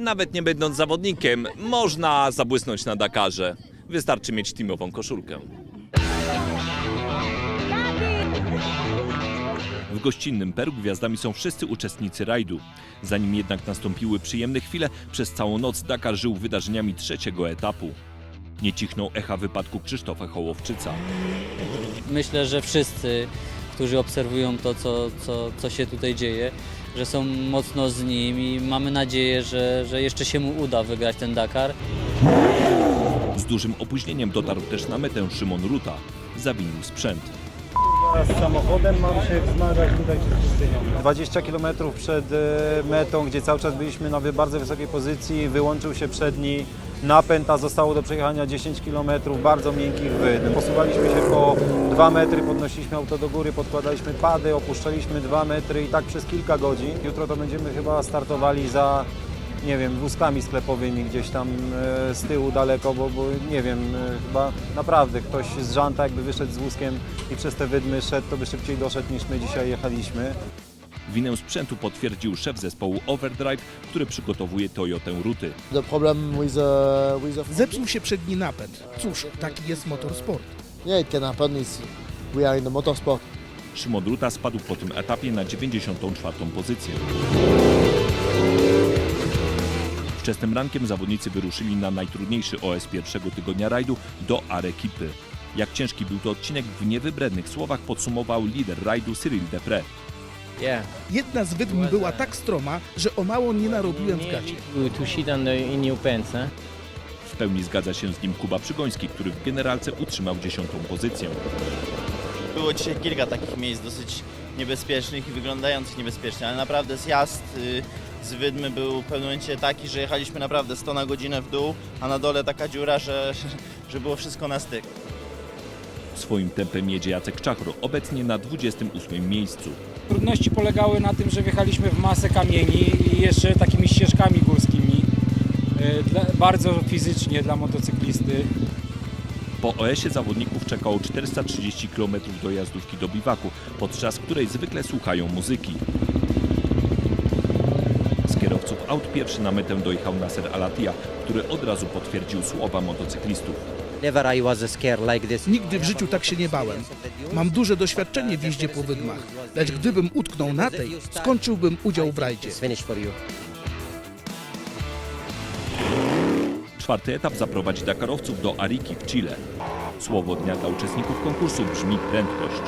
Nawet nie będąc zawodnikiem, można zabłysnąć na Dakarze. Wystarczy mieć teamową koszulkę. W gościnnym Peru gwiazdami są wszyscy uczestnicy rajdu. Zanim jednak nastąpiły przyjemne chwile, przez całą noc Dakar żył wydarzeniami trzeciego etapu. Nie cichną echa wypadku Krzysztofa Hołowczyca. Myślę, że wszyscy, którzy obserwują to, co, co, co się tutaj dzieje, że są mocno z nim i mamy nadzieję, że, że jeszcze się mu uda wygrać ten Dakar. Z dużym opóźnieniem dotarł też na metę Szymon Ruta. Zawinił sprzęt. z samochodem mam się zmagać tutaj przez pustynią. 20 km przed e, metą, gdzie cały czas byliśmy na wy- bardzo wysokiej pozycji, wyłączył się przedni napęd, a zostało do przejechania 10 km bardzo miękkich wydm. Posuwaliśmy się po 2 metry, podnosiliśmy auto do góry, podkładaliśmy pady, opuszczaliśmy 2 metry i tak przez kilka godzin. Jutro to będziemy chyba startowali za nie wiem, wózkami sklepowymi gdzieś tam e, z tyłu daleko, bo, bo nie wiem, e, chyba naprawdę ktoś z żanta jakby wyszedł z wózkiem i przez te wydmy szedł, to by szybciej doszedł niż my dzisiaj jechaliśmy. Winę sprzętu potwierdził szef zespołu Overdrive, który przygotowuje Toyotę Ruty. The problem with the with the Zepsuł się przedni napęd. Cóż, taki jest motorsport. yeah, it can happen. Is we are in the motorsport. Szymon Ruta spadł po tym etapie na 94. pozycję. Wczesnym rankiem zawodnicy wyruszyli na najtrudniejszy OS pierwszego tygodnia rajdu do Arekipy. Jak ciężki był to odcinek w niewybrednych słowach podsumował lider rajdu Cyril Depre. Yeah, Jedna z wydm była tak stroma, że o mało nie narobiłem w gacie. to, to shit on the in new pants, huh? W pełni zgadza się z nim Kuba Przygoński, który w generalce utrzymał dziesiątą pozycję. Było dzisiaj kilka takich miejsc dosyć niebezpiecznych i wyglądających niebezpiecznie, ale naprawdę zjazd y, z Wydmy był w pewnym momencie taki, że jechaliśmy naprawdę 100 na godzinę w dół, a na dole taka dziura, że, że było wszystko na styk. Swoim tempem jedzie Jacek Czachro, obecnie na 28 miejscu. Trudności polegały na tym, że wjechaliśmy w masę kamieni i jeszcze takimi ścieżkami górskimi. E, bardzo fizycznie dla motocyklisty. Po OS-ie zawodników czekało 430 km do jazdówki do biwaku, podczas której zwykle słuchają muzyki. Z kierowców aut pierwszy na metę dojechał Nasser Alatia, który od razu potwierdził słowa motocyklistów. Never I was scared like this. Nigdy w życiu tak się nie bałem. Mam duże doświadczenie w jeździe po wydmach, lecz gdybym utknął na tej, skończyłbym udział w rajdzie. Czwarty etap zaprowadzi Dakarowców do Ariki w Chile. Słowo dnia dla uczestników konkursu brzmi prędkość.